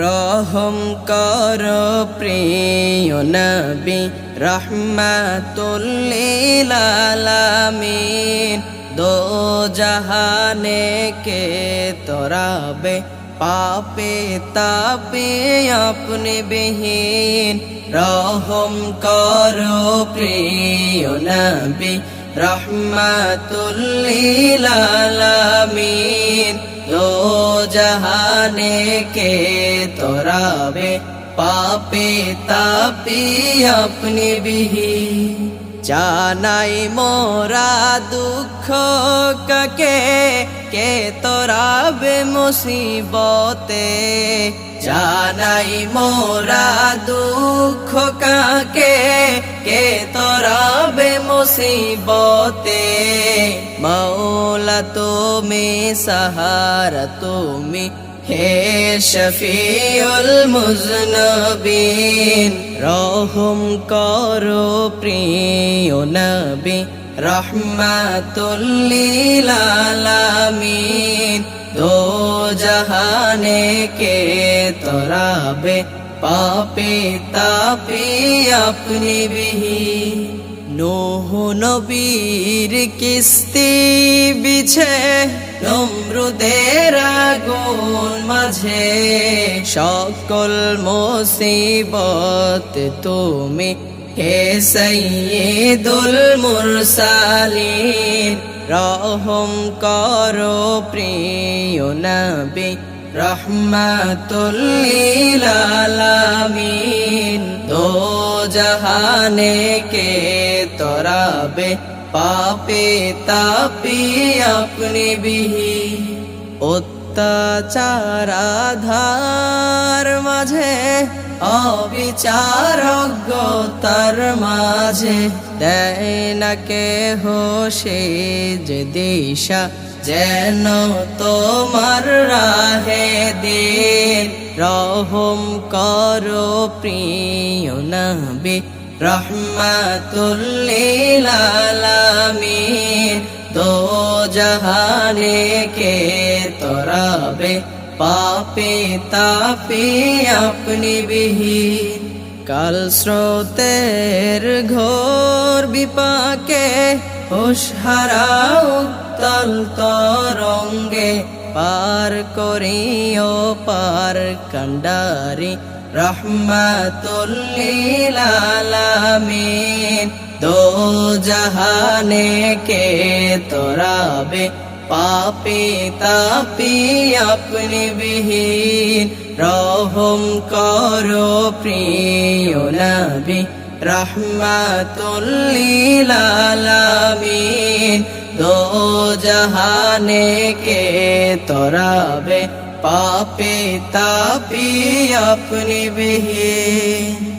রহম কর প্রিয় নবী, রহমাতুল্লিল দো জাহানে কে তোরাবে, পাপে তাপে আপনি বিহীন। রহম কর প্রিয় নবী, রহমাতুল্লিল দো জাহানে কে তোরাবে, পাপে তাপি আপনি বিহি জানাই মোরা দুঃখ কাকে, কে তোরাবে মুসিবতে? জানাই মোরা দুঃখ কাকে, কে তোরাবে মুসিবতে? মৌলা তুমি, সাহারা তুমি হে শফিউল মুজনবিন, রহম করো প্রিয় নবী রহমাতুল্লিল আলামিন। দো জাহানে কে তোরাবে, পাপে তাপি আপনি বিহি। নোহ নবীর কিস্তি বিছে নমরুদের আগুন মাঝে সকল মুসিবত তুমি হে সৈয়দুল মুরসালিন। রহম করো প্রিয় নবী রহমাতুল্লিল আলামিন। দো জাহানে কে তোরাবে পাপে তাপি আপনি বিহি। অত্যাচার আধার মাঝে, অবিচারজ্ঞতার মাঝে। দেয় না কে হোসে যে দিশা, যেন তোমার রাহে দিন। রহম করো প্রিয় নবী রহমাতুল্লিল আলামিন দো জাহানে কে তোরাবে পাপে তাপে আপনি বিহীন। কাল স্রোতের ঘোর বিপাকে হুশহারা উত্তল তরঙ্গে পার করিও পার কন্ডারি রহমাতুল্লিল দো জাহানে কে তোরাবে পাপে তাপি আপনি বিহীন, রহম করো প্রিয় নবী রহমাতুল্লিল দো জাহানে কে তোরাবে পাপে তাপি আপনি বিহীন